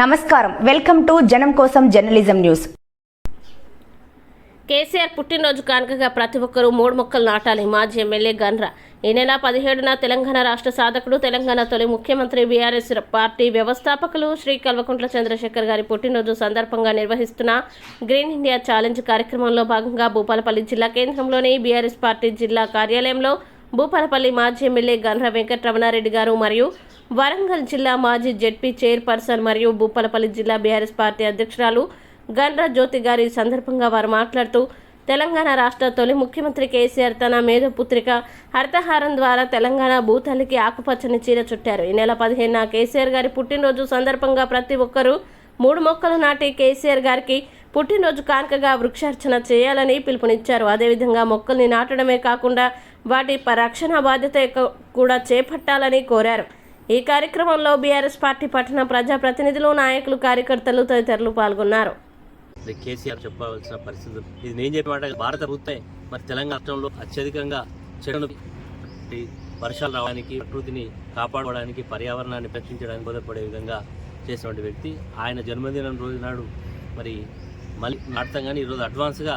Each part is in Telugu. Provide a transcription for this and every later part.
నమస్కారం. వెల్కమ్ టు జనం కోసం జర్నలిజం న్యూస్. కేసీఆర్ పుట్టినరోజు కానుకగా ప్రతి ఒక్కరూ మూడు మొక్కలు నాటాలి. మాజీ ఎమ్మెల్యే గన్రా. ఈ నెల పదిహేడున తెలంగాణ రాష్ట్ర సాధకుడు తెలంగాణ తొలి ముఖ్యమంత్రి బీఆర్ఎస్ పార్టీ వ్యవస్థాపకులు శ్రీ కల్వకుంట్ల చంద్రశేఖర్ గారి పుట్టినరోజు సందర్భంగా నిర్వహిస్తున్న గ్రీన్ ఇండియా ఛాలెంజ్ కార్యక్రమంలో భాగంగా భూపాలపల్లి జిల్లా కేంద్రంలోని బీఆర్ఎస్ పార్టీ జిల్లా కార్యాలయంలో భూపాలపల్లి మాజీ ఎమ్మెల్యే గన్ర వెంకటరమణారెడ్డి గారు మరియు వరంగల్ జిల్లా మాజీ జెడ్పీ చైర్పర్సన్ మరియు భూపాలపల్లి జిల్లా బీఆర్ఎస్ పార్టీ అధ్యక్షురాలు గండ్ర జ్యోతి గారి సందర్భంగా వారు మాట్లాడుతూ తెలంగాణ రాష్ట్ర తొలి ముఖ్యమంత్రి కేసీఆర్ తన మేధపుత్రిక హరితహారం ద్వారా తెలంగాణ భూతల్లికి ఆకుపచ్చని చీర చుట్టారు. ఈ నెల పదిహేనున కేసీఆర్ గారి పుట్టినరోజు సందర్భంగా ప్రతి ఒక్కరూ మూడు మొక్కలు నాటి కేసీఆర్ గారికి పుట్టినరోజు కానుకగా వృక్షార్చన చేయాలని పిలుపునిచ్చారు. అదేవిధంగా మొక్కల్ని నాటడమే కాకుండా వాటి రక్షణ బాధ్యత కూడా చేపట్టాలని కోరారు. ఈ కార్యక్రమంలో బీఆర్ఎస్ పార్టీ పట్టణ ప్రజాప్రతినిధులు నాయకులు కార్యకర్తలు తదితరులు పాల్గొన్నారు. కేసీఆర్ చెప్పవలసిన పరిస్థితులు ఇది నేను చెప్పినమాట భారత ప్రభుత్వం మరి తెలంగాణ రాష్ట్రంలో అత్యధికంగా చెడును వర్షాలు రావడానికి ప్రకృతిని కాపాడుకోవడానికి పర్యావరణాన్ని రక్షించడానికి బోధపడే విధంగా చేసినటువంటి వ్యక్తి. ఆయన జన్మదినం రోజు నాడు మరి మళ్ళీ నాటుతాం కానీ ఈరోజు అడ్వాన్స్గా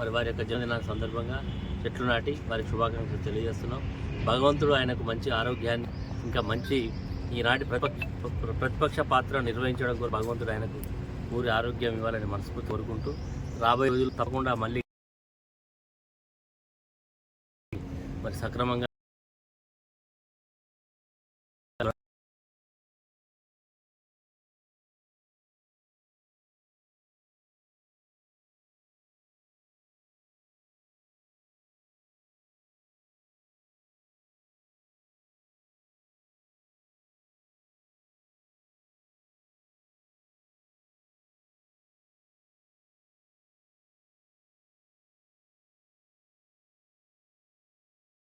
మరి వారి యొక్క జన్మదిన సందర్భంగా చెట్లు నాటి వారి శుభాకాంక్షలు తెలియజేస్తున్నాం. భగవంతుడు ఆయనకు మంచి ఆరోగ్యాన్ని ఇంకా మంచి ఈనాటి ప్రతిపక్ష ప్రతిపక్ష పాత్ర నిర్వహించడం కూడా భగవంతుడు ఆయనకు ఊరి ఆరోగ్యం ఇవ్వాలని మనస్ఫూర్తి కోరుకుంటూ రాబోయే రోజులు తప్పకుండా మళ్ళీ మరి సక్రమంగా